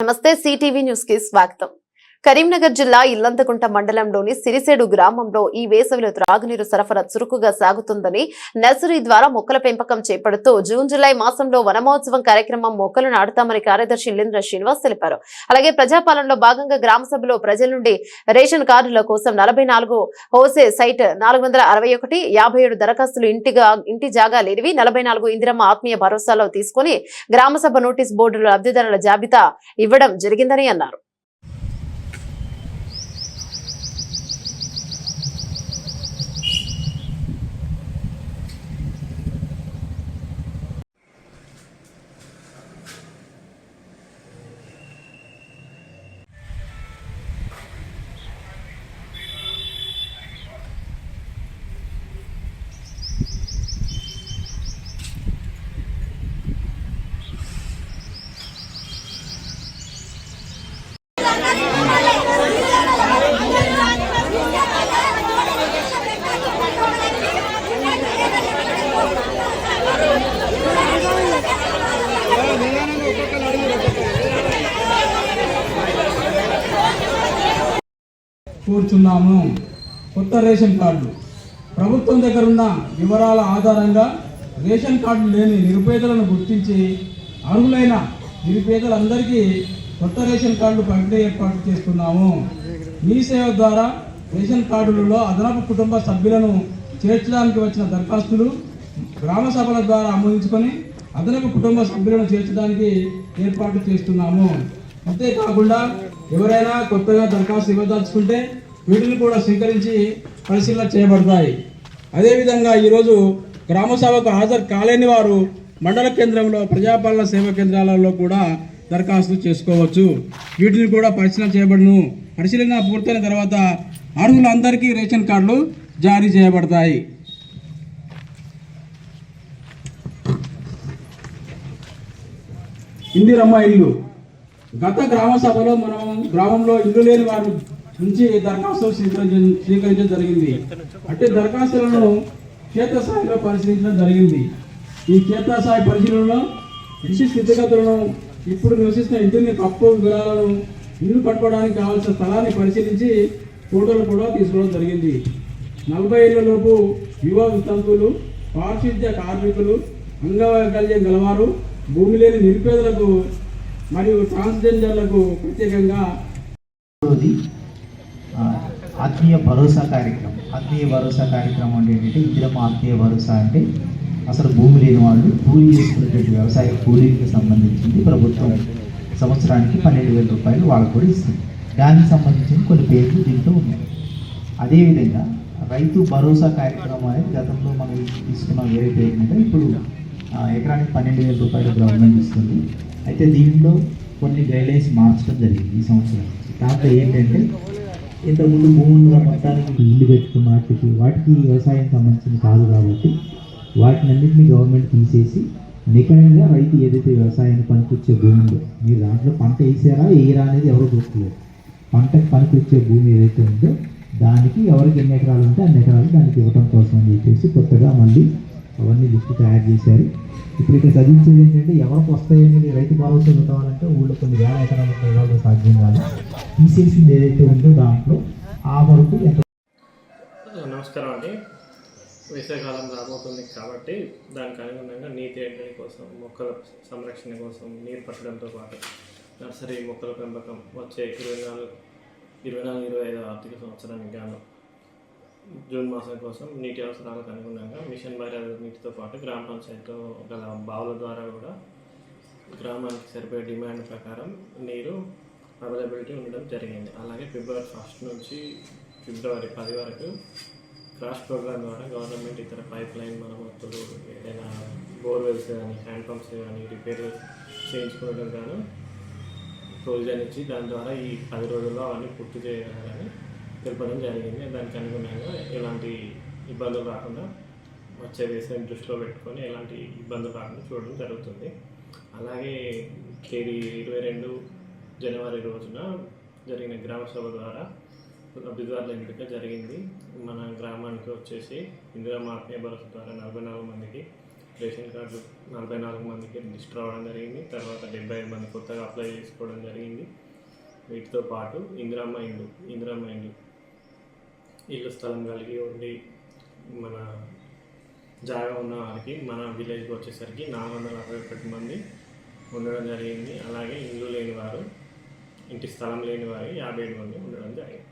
నమస్తే CTV news కి స్వాగతం కరీంనగర్ జిల్లా ఇల్లంతకుంట మండలంలోని సిరిసేడు గ్రామంలో ఈ వేసవిలో త్రాగునీరు సరఫరా చురుకుగా సాగుతుందని నర్సరీ ద్వారా మొక్కల పెంపకం చేపడుతూ జూన్ జూలై మాసంలో వనమహోత్సవం కార్యక్రమం మొక్కలు నాటుతామని కార్యదర్శి ఇల్లేంద్ర శ్రీనివాస్ తెలిపారు. అలాగే ప్రజాపాలనలో భాగంగా గ్రామ సభలో ప్రజల నుండి రేషన్ కార్డుల కోసం నలభై నాలుగు హోసే సైట్ నాలుగు వందల అరవై ఒకటి యాభై ఏడు దరఖాస్తులు ఇంటిగా ఇంటి జాగా లేనివి నలభై నాలుగు ఇందిరమ్మ ఆత్మీయ భరోసాలో తీసుకుని గ్రామసభ నోటీస్ బోర్డులో లబ్ధిదారుల జాబితా ఇవ్వడం జరిగిందని అన్నారు. కూర్చున్నాము. కొత్త రేషన్ కార్డులు ప్రభుత్వం దగ్గర ఉన్న వివరాల ఆధారంగా రేషన్ కార్డులు లేని నిరుపేదలను గుర్తించి అర్హులైన నిరుపేదలందరికీ కొత్త రేషన్ కార్డులు పంపిణీ ఏర్పాటు చేస్తున్నాము. మీ సేవ ద్వారా రేషన్ కార్డులలో అదనపు కుటుంబ సభ్యులను చేర్చడానికి వచ్చిన దరఖాస్తులు గ్రామ సభల ద్వారా ఆమోదించుకొని అదనపు కుటుంబ సభ్యులను చేర్చడానికి ఏర్పాటు చేస్తున్నాము. అంతేకాకుండా ఎవరైనా కొత్తగా దరఖాస్తు ఇవ్వదలుచుకుంటే వీటిని కూడా స్వీకరించి పరిశీలన చేయబడతాయి. అదేవిధంగా ఈరోజు గ్రామ సభకు హాజరు కాలేని వారు మండల కేంద్రంలో ప్రజాపాలన సేవా కేంద్రాలలో కూడా దరఖాస్తు చేసుకోవచ్చు. వీటిని కూడా పరిశీలన చేయబడును. పరిశీలన పూర్తయిన తర్వాత అర్హులందరికీ రేషన్ కార్డులు జారీ చేయబడతాయి. ఇందిరమ్మ ఇల్లు. గత గ్రామ సభలో మనం గ్రామంలో ఇల్లు లేని వారి నుంచి దరఖాస్తులు స్వీకరించడం స్వీకరించడం జరిగింది. అంటే దరఖాస్తులను క్షేత్రస్థాయిలో పరిశీలించడం జరిగింది. ఈ క్షేత్రస్థాయి పరిశీలనలో ఇంటి స్థితిగతులను ఇప్పుడు నివసిస్తున్న ఇంటిని తక్కువ వివరాలను ఇల్లు పట్టుకోవడానికి కావాల్సిన స్థలాన్ని పరిశీలించి ఫోటోలు కూడా తీసుకోవడం జరిగింది. నలభై ఏళ్ళలోపు యువ వితంతువులు పారిశుద్ధ్య కార్మికులు అంగవైకల్యం గలవారు భూమి లేని నిరుపేదలకు మరియు ట్రాన్స్జెండర్లకు ప్రత్యేకంగా ఆత్మీయ భరోసా కార్యక్రమం. ఆత్మీయ భరోసా కార్యక్రమం అంటే ఏంటంటే ఇందిరమ్మ ఆత్మీయ భరోసా అంటే అసలు భూమి లేని వాళ్ళు కూలీ చేసుకున్నటువంటి వ్యవసాయ కూలీకి సంబంధించింది ప్రభుత్వం సంవత్సరానికి పన్నెండు వేల రూపాయలు వాళ్ళకు కూడా ఇస్తుంది. దానికి సంబంధించిన కొన్ని పేర్లు దీంట్లో ఉన్నాయి. అదేవిధంగా రైతు భరోసా కార్యక్రమం అనేది గతంలో మనం తీసుకున్న వేరే పేరు మీద ఇప్పుడు ఎకరానికి పన్నెండు వేల రూపాయలు గవర్నమెంట్ ఇస్తుంది. అయితే దీంట్లో కొన్ని గైడ్లైన్స్ మార్చడం జరిగింది ఈ సంవత్సరం. దాంట్లో ఏంటంటే ఇంతకుముందు భూములుగా మొత్తానికి ఇల్లు పెట్టుకున్న వాటికి వాటికి వ్యవసాయం సంబంధించింది కాదు కాబట్టి వాటిని అన్నింటినీ గవర్నమెంట్ తీసేసి నికరంగా రైతు ఏదైతే వ్యవసాయానికి పనికొచ్చే భూమి ఉందో మీరు దాంట్లో పంట వేసారా వేయరా అనేది ఎవరు గుర్తులేదు. పంటకు పనికొచ్చే భూమి ఏదైతే ఉందో దానికి ఎవరికి ఎన్ని ఎకరాలు ఉంటే అన్ని ఎకరాలు దానికి ఇవ్వటం కోసం అని చెప్పేసి కొత్తగా మళ్ళీ అవన్నీ లిస్టు తయారు చేశారు. ఇప్పుడు ఇక్కడ చదివించేది ఏంటంటే ఎవరికి వస్తాయని రైతు భరోసా పెట్టాలంటే ఊళ్ళో కొన్ని వేల ఎకరాలు ఉంటాయి సాధ్యం కాదు. తీసేసింది ఏదైతే ఉందో దాంట్లో ఆ వరకు నమస్కారం అండి. వేసవికాలం రాబోతుంది కాబట్టి దానికి అనుగుణంగా నీటి ఎడ్డని కోసం మొక్కల సంరక్షణ కోసం నీరు పట్టడంతో పాటు నర్సరీ మొక్కల పెంపకం వచ్చే ఇరవై నాలుగు ఇరవై నాలుగు ఇరవై ఐదు ఆర్థిక సంవత్సరానికి గాను జూన్ మాసం కోసం నీటి అవసరాలకు అనుగుణంగా మిషన్ భగీరథ నీటితో పాటు గ్రామ పంచాయతీలో గల బావుల ద్వారా కూడా గ్రామానికి సరిపోయే డిమాండ్ ప్రకారం నీరు అవైలబిలిటీ ఉండడం జరిగింది. అలాగే ఫిబ్రవరి ఫస్ట్ నుంచి ఫిబ్రవరి పది వరకు క్రాష్ ప్రోగ్రామ్ ద్వారా గవర్నమెంట్ ఇతర పైప్ లైన్ మరమ్మతులు ఏదైనా బోర్వెల్స్ కానీ హ్యాండ్ పంప్స్ కానీ రిపేర్లు చేయించుకోవడం గాను ప్రొవిజన్ ఇచ్చి దాని ద్వారా ఈ పది రోజుల్లో అవన్నీ పూర్తి చేయగలరని తెలపడం జరిగింది. దానికి అనుగుణంగా ఎలాంటి ఇబ్బందులు రాకుండా వచ్చే వేసవిని దృష్టిలో పెట్టుకొని ఎలాంటి ఇబ్బందులు రాకుండా చూడడం జరుగుతుంది. అలాగే తేదీ ఇరవై రెండు జనవరి రోజున జరిగిన గ్రామ సభ ద్వారా లబ్ధిదారుల ఎంపిక జరిగింది. మన గ్రామానికి వచ్చేసి ఇందిరా ఆత్మీయ భరోసా ద్వారా నలభై నాలుగు మందికి రేషన్ కార్డు నలభై నాలుగు మందికి రిజిస్టర్ అవ్వడం జరిగింది. తర్వాత డెబ్బై ఐదు మంది కొత్తగా అప్లై చేసుకోవడం జరిగింది. వీటితో పాటు ఇందిరామ్మ ఇండ్లు ఇందిరామ్మ ఇండ్లు ఇల్లు స్థలం కలిగి ఉండి మన జాగా ఉన్న వారికి మన విలేజ్కి వచ్చేసరికి నాలుగు వందల అరవై ఒకటి మంది ఉండడం జరిగింది. అలాగే ఇల్లు లేని వారు ఇంటి స్థలం లేని వారు యాభై ఏడు మంది ఉండడం జరిగింది.